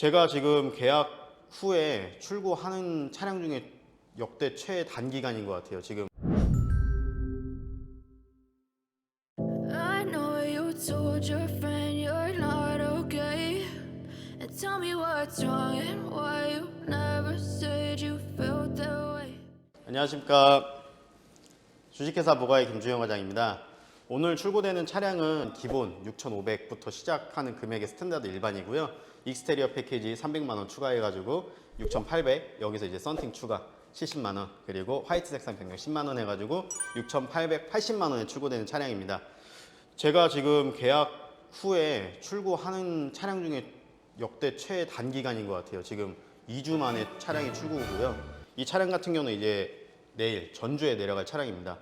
제가 지금 계약 후에 출고하는 차량 중에 역대 최단기간인 것 같아요. 지금 I know you told your friend you're not okay. And tell me what's wrong and why you never said you felt that way. 안녕하십니까 주식회사 보가의 김주영 과장입니다. 오늘 출고되는 차량은 기본 6,500부터 시작하는 금액의 스탠다드 일반이고요. 익스테리어 패키지 300만 원 추가해가지고 6,800 여기서 이제 썬팅 추가 70만 원 그리고 화이트 색상 변경 10만 원 해가지고 6,880만 원에 출고되는 차량입니다. 제가 지금 계약 후에 출고하는 차량 중에 역대 최 단기간인 것 같아요. 지금 2주 만에 차량이 출고고요. 이 차량 같은 경우는 이제 내일 전주에 내려갈 차량입니다.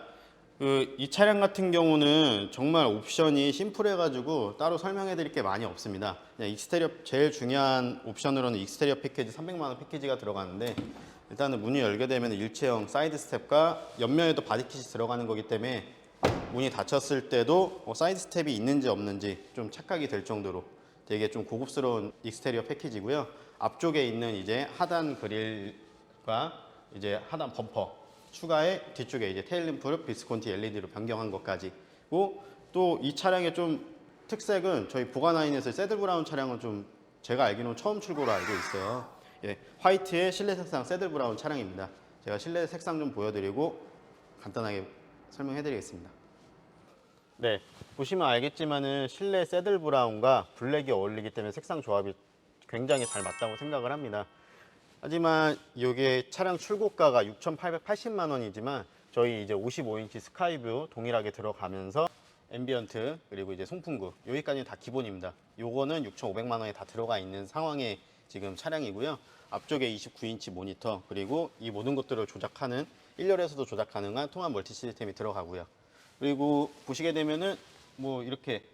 그 이 차량 같은 경우는 정말 옵션이 심플해가지고 따로 설명해 드릴 게 많이 없습니다. 그냥 익스테리어 제일 중요한 옵션으로는 익스테리어 패키지 300만 원 패키지가 들어가는데 일단은 문이 열게 되면 일체형 사이드 스텝과 옆면에도 바디킷이 들어가는 거기 때문에 문이 닫혔을 때도 뭐 사이드 스텝이 있는지 없는지 좀 착각이 될 정도로 되게 좀 고급스러운 익스테리어 패키지고요. 앞쪽에 있는 이제 하단 그릴과 이제 하단 범퍼 추가에 뒤쪽에 이제 테일 램프를 비스콘티 LED로 변경한 것까지고 또 이 차량의 좀 특색은 저희 보가나인에서 새들 브라운 차량은 좀 제가 알기로는 처음 출고로 알고 있어요. 예, 화이트의 실내 색상 새들 브라운 차량입니다. 제가 실내 색상 좀 보여드리고 간단하게 설명해 드리겠습니다. 네, 보시면 알겠지만은 실내 새들 브라운과 블랙이 어울리기 때문에 색상 조합이 굉장히 잘 맞다고 생각을 합니다. 하지만 이게 차량 출고가가 6,880만 원이지만 저희 이제 55인치 스카이뷰 동일하게 들어가면서 앰비언트 그리고 이제 송풍구 여기까지는 다 기본입니다. 요거는 6,500만 원에 다 들어가 있는 상황의 지금 차량이고요. 앞쪽에 29인치 모니터 그리고 이 모든 것들을 조작하는 1열에서도 조작 가능한 통합 멀티 시스템이 들어가고요. 그리고 보시게 되면은 뭐 이렇게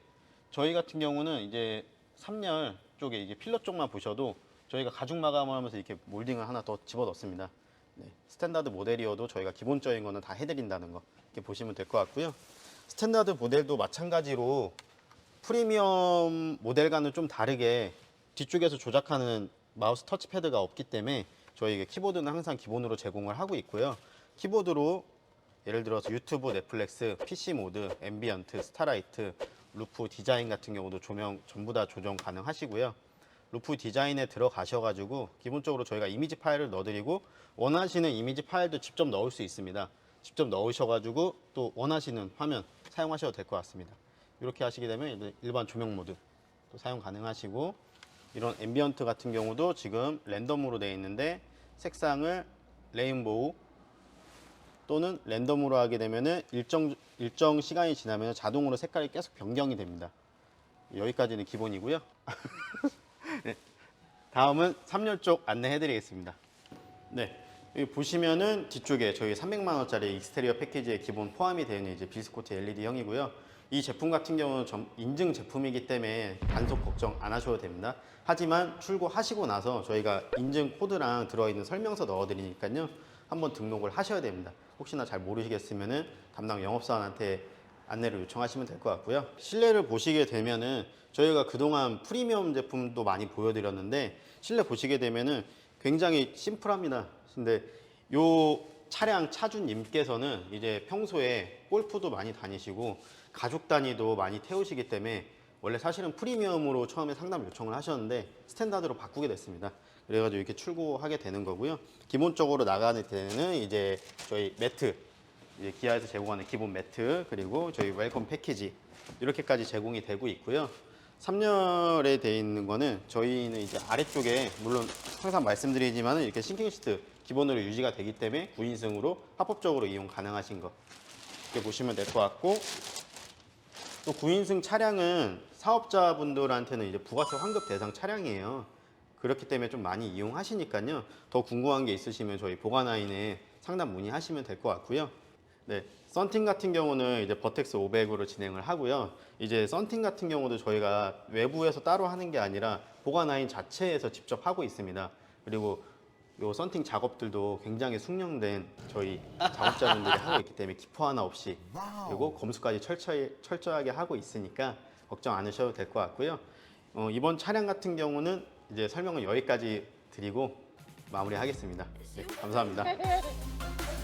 저희 같은 경우는 이제 3열 쪽에 이게 필러 쪽만 보셔도 저희가 가죽 마감을 하면서 이렇게 몰딩을 하나 더 집어 넣습니다. 네, 스탠다드 모델이어도 저희가 기본적인 거는 다 해드린다는 거 이렇게 보시면 될 것 같고요. 스탠다드 모델도 마찬가지로 프리미엄 모델과는 좀 다르게 뒤쪽에서 조작하는 마우스 터치패드가 없기 때문에 저희 키보드는 항상 기본으로 제공을 하고 있고요. 키보드로 예를 들어서 유튜브, 넷플릭스, PC 모드, 앰비언트, 스타라이트, 루프 디자인 같은 경우도 조명 전부 다 조정 가능하시고요. 루프 디자인에 들어가셔가지고 기본적으로 저희가 이미지 파일을 넣어드리고 원하시는 이미지 파일도 직접 넣을 수 있습니다. 직접 넣으셔가지고 또 원하시는 화면 사용하셔도 될 것 같습니다. 이렇게 하시게 되면 일반 조명 모드 또 사용 가능하시고 이런 앰비언트 같은 경우도 지금 랜덤으로 되어 있는데 색상을 레인보우 또는 랜덤으로 하게 되면은 일정 일정 시간이 지나면 자동으로 색깔이 계속 변경이 됩니다. 여기까지는 기본이고요. 네. 다음은 3열 쪽 안내해 드리겠습니다. 네. 여기 보시면은 뒤쪽에 저희 300만 원짜리 익스테리어 패키지에 기본 포함이 되어 있는 이제 비스코트 LED형이고요. 이 제품 같은 경우는 좀 인증 제품이기 때문에 단속 걱정 안 하셔도 됩니다. 하지만 출고하시고 나서 저희가 인증 코드랑 들어있는 설명서 넣어드리니까요. 한번 등록을 하셔야 됩니다. 혹시나 잘 모르시겠으면은 담당 영업사원한테 안내를 요청하시면 될 것 같고요. 실내를 보시게 되면은 저희가 그동안 프리미엄 제품도 많이 보여드렸는데 실내 보시게 되면은 굉장히 심플합니다. 근데 요 차량 차주님께서는 이제 평소에 골프도 많이 다니시고 가족 단위도 많이 태우시기 때문에 원래 사실은 프리미엄으로 처음에 상담 요청을 하셨는데 스탠다드로 바꾸게 됐습니다. 그래가지고 이렇게 출고하게 되는 거고요. 기본적으로 나가는 데는 이제 저희 매트, 이제 기아에서 제공하는 기본 매트, 그리고 저희 웰컴 패키지 이렇게까지 제공이 되고 있고요. 3열에 되어 있는 거는 저희는 이제 아래쪽에 물론 항상 말씀드리지만 이렇게 싱킹 시트 기본으로 유지가 되기 때문에 9인승으로 합법적으로 이용 가능하신 거 이렇게 보시면 될 것 같고 또 9인승 차량은 사업자분들한테는 이제 부가세 환급 대상 차량이에요. 그렇기 때문에 좀 많이 이용하시니까요. 더 궁금한 게 있으시면 저희 보관라인에 상담 문의하시면 될 것 같고요. 네, 썬팅 같은 경우는 이제 버텍스 500으로 진행을 하고요. 이제 썬팅 같은 경우도 저희가 외부에서 따로 하는 게 아니라 보관라인 자체에서 직접 하고 있습니다. 그리고 요 썬팅 작업들도 굉장히 숙련된 저희 작업자분들이 하고 있기 때문에 기포 하나 없이 그리고 검수까지 철저히, 철저하게 하고 있으니까 걱정 안 하셔도 될 것 같고요. 어, 이번 차량 같은 경우는 이제 설명은 여기까지 드리고 마무리하겠습니다. 네, 감사합니다.